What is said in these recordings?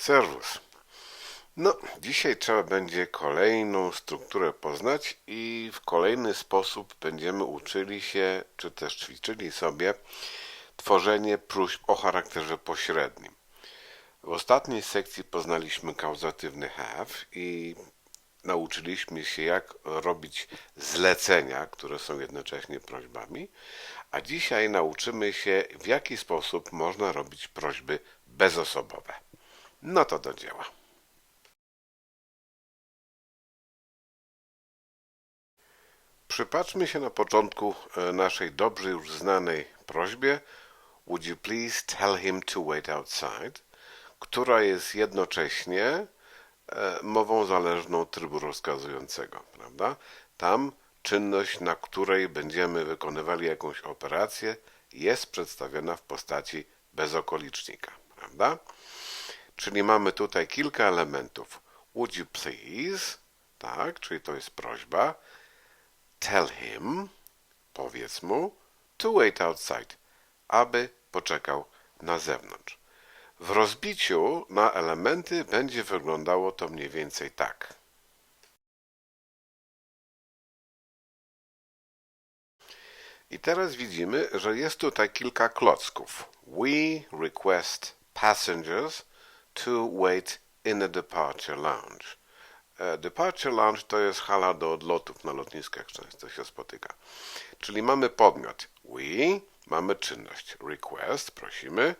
Serwus. No, dzisiaj trzeba będzie kolejną strukturę poznać i w kolejny sposób będziemy uczyli się, czy też ćwiczyli sobie tworzenie próśb o charakterze pośrednim. W ostatniej sekcji poznaliśmy kauzatywny have i nauczyliśmy się, jak robić zlecenia, które są jednocześnie prośbami, a dzisiaj nauczymy się, w jaki sposób można robić prośby bezosobowe. No to do dzieła. Przypatrzmy się na początku e, naszej dobrze już znanej prośbie Would you please tell him to wait outside, która jest jednocześnie e, mową zależną trybu rozkazującego, prawda? Tam czynność, na której będziemy wykonywali jakąś operację, jest przedstawiona w postaci bezokolicznika, prawda? Czyli mamy tutaj kilka elementów. Would you please, tak, czyli to jest prośba. Tell him, powiedz mu, to wait outside, aby poczekał na zewnątrz. W rozbiciu na elementy będzie wyglądało to mniej więcej tak. I teraz widzimy, że jest tutaj kilka klocków. We request passengers to wait in a departure lounge. E, Departure lounge to jest hala do odlotów na lotniskach, często się spotyka. Czyli mamy podmiot. We, mamy czynność. Request, prosimy,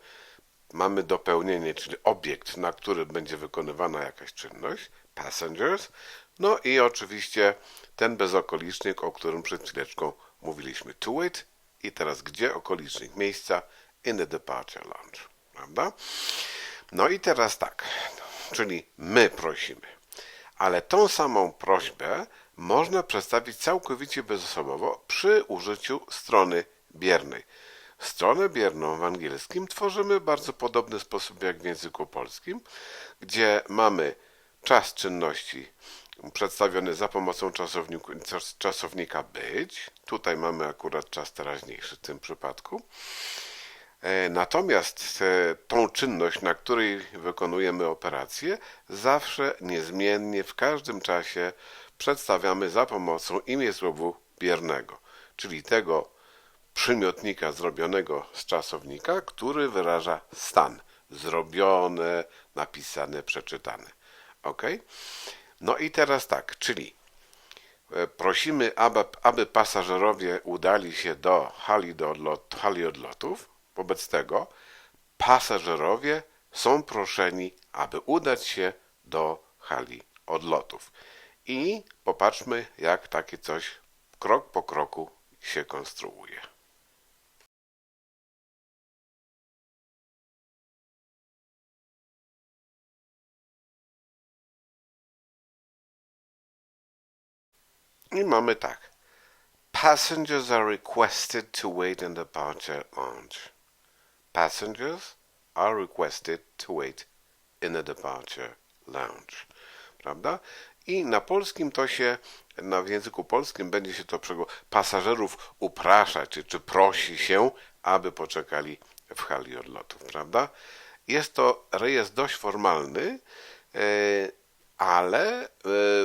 mamy dopełnienie, czyli obiekt, na który będzie wykonywana jakaś czynność, passengers, no i oczywiście ten bezokolicznik, o którym przed chwileczką mówiliśmy, to wait. I teraz gdzie okolicznik? Miejsca in the departure lounge, prawda? No i teraz tak, czyli my prosimy, ale tą samą prośbę można przedstawić całkowicie bezosobowo przy użyciu strony biernej. Stronę bierną w angielskim tworzymy w bardzo podobny sposób jak w języku polskim, gdzie mamy czas czynności przedstawiony za pomocą czasownika być. Tutaj mamy akurat czas teraźniejszy w tym przypadku. E, Natomiast e, tą czynność, na której wykonujemy operację, zawsze niezmiennie w każdym czasie przedstawiamy za pomocą imię słowu biernego, czyli tego przymiotnika zrobionego z czasownika, który wyraża stan. Zrobione, napisane, przeczytane. Ok? No i teraz tak, czyli e, prosimy, aby, aby pasażerowie udali się do hali, do odlot, hali odlotów. Wobec tego pasażerowie są proszeni, aby udać się do hali odlotów. I popatrzmy, jak takie coś krok po kroku się konstruuje. I mamy tak. Passengers are requested to wait in the departure lounge. Passengers are requested to wait in the departure lounge. Prawda? I na polskim to się, na w języku polskim będzie się to pasażerów uprasza, czy, czy prosi się, aby poczekali w hali odlotów, prawda? Jest to rejestr dość formalny, e, ale e,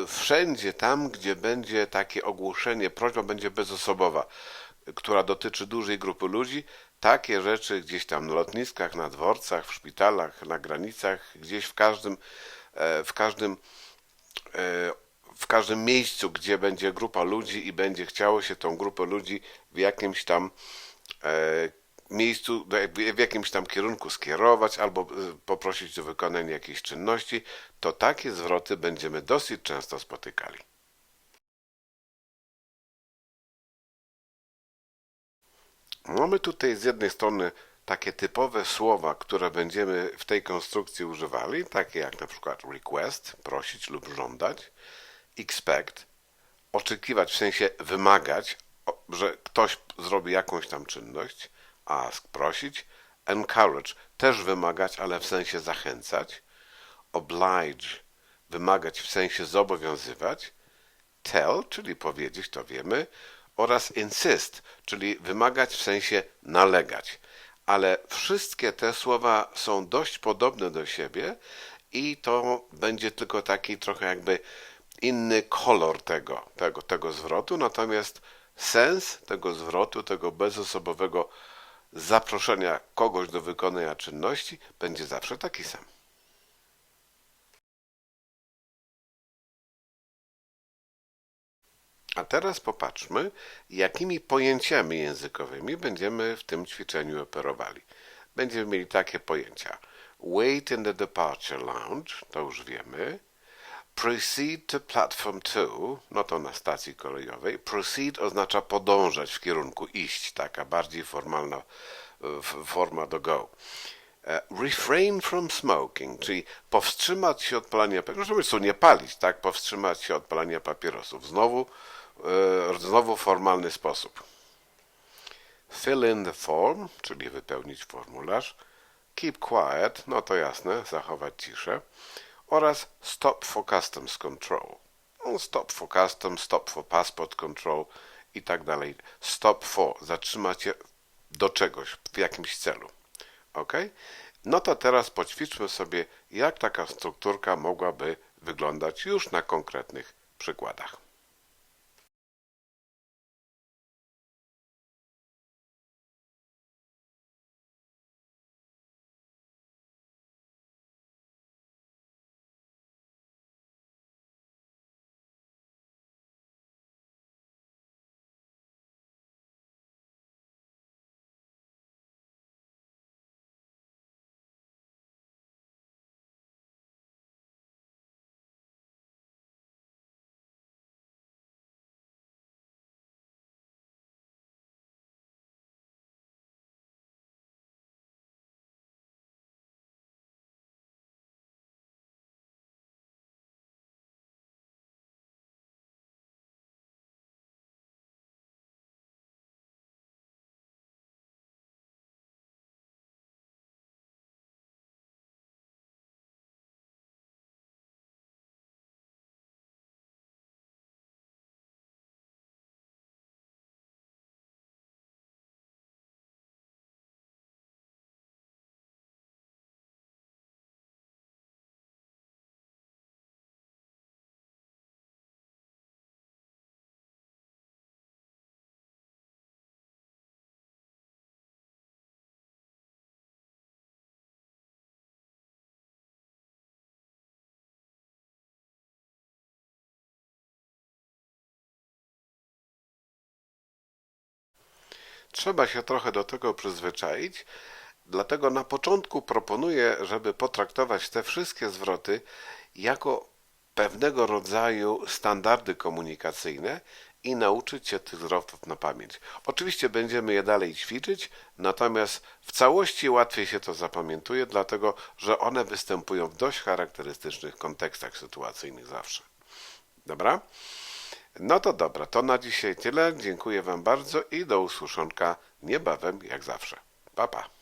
wszędzie tam, gdzie będzie takie ogłoszenie, prośba będzie bezosobowa, która dotyczy dużej grupy ludzi, takie rzeczy gdzieś tam na lotniskach, na dworcach, w szpitalach, na granicach, gdzieś w każdym, e, w każdym e, w każdym miejscu, gdzie będzie grupa ludzi i będzie chciało się tą grupę ludzi w jakimś tam e, miejscu, do- w jakimś tam kierunku skierować albo poprosić o wykonanie jakiejś czynności, to takie zwroty będziemy dosyć często spotykali. Mamy tutaj z jednej strony takie typowe słowa, które będziemy w tej konstrukcji używali, takie jak na przykład request, prosić lub żądać, expect, oczekiwać w sensie wymagać, że ktoś zrobi jakąś tam czynność, ask, prosić, encourage, też wymagać, ale w sensie zachęcać, oblige, wymagać w sensie zobowiązywać, tell, czyli powiedzieć, to wiemy, oraz insist, czyli wymagać w sensie nalegać. Ale wszystkie te słowa są dość podobne do siebie i to będzie tylko taki trochę jakby inny kolor tego, tego, tego zwrotu, natomiast sens tego zwrotu, tego bezosobowego zaproszenia kogoś do wykonania czynności będzie zawsze taki sam. A teraz popatrzmy, jakimi pojęciami językowymi będziemy w tym ćwiczeniu operowali. Będziemy mieli takie pojęcia. Wait in the departure lounge, to już wiemy. Proceed to platform 2, no to na stacji kolejowej. Proceed oznacza podążać w kierunku iść, taka bardziej formalna forma do go. E, refrain from smoking, czyli powstrzymać się od palenia papierosów, zresztą nie palić, tak? Powstrzymać się od palenia papierosów. Znowu, e, znowu formalny sposób. Fill in the form, czyli wypełnić formularz. Keep quiet, no to jasne, zachować ciszę oraz Stop for Customs Control. No, stop for Customs, Stop for Passport Control i tak dalej. Stop for, zatrzymać się do czegoś, w jakimś celu. Ok? No to teraz poćwiczmy sobie, jak taka strukturka mogłaby wyglądać już na konkretnych przykładach. Trzeba się trochę do tego przyzwyczaić, dlatego na początku proponuję, żeby potraktować te wszystkie zwroty jako pewnego rodzaju standardy komunikacyjne i nauczyć się tych zwrotów na pamięć. Oczywiście będziemy je dalej ćwiczyć, natomiast w całości łatwiej się to zapamiętuje, dlatego że one występują w dość charakterystycznych kontekstach sytuacyjnych zawsze. Dobra? No to dobra, to na dzisiaj tyle. Dziękuję Wam bardzo i do usłyszonka niebawem jak zawsze. Pa, pa.